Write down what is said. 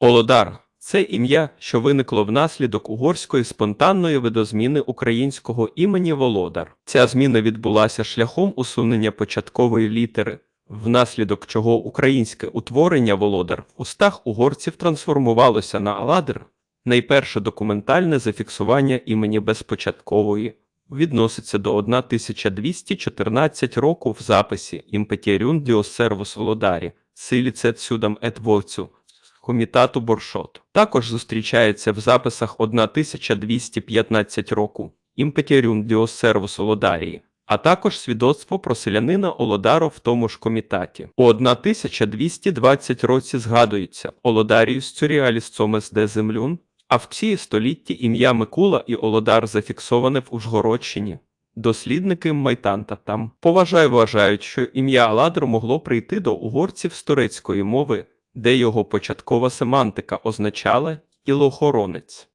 Олодар це ім'я, що виникло внаслідок угорської спонтанної видозміни українського імені Володар. Ця зміна відбулася шляхом усунення початкової літери, внаслідок чого українське утворення Володар в устах угорців трансформувалося на Аладр. Найперше документальне зафіксування імені безпочаткової відноситься до 1214 року в записі «Імпетєрюн діос сервус Володарі» Силіцет сюдам ет вовцю комітату Боршот. Також зустрічається в записах 1215 року «Імпетєрюн діос сервус Володарії», а також свідоцтво про селянина Олодаро в тому ж комітаті. У 1220 році згадується Олодаріус Цюріаліс Цомес де Землюн, а в цій столітті ім'я Микула і Олодар зафіксоване в Ужгородщині. Дослідники Майтанта там поважаю вважають, що ім'я Аладр могло прийти до угорців з турецької мови, де його початкова семантика означала «ілохоронець».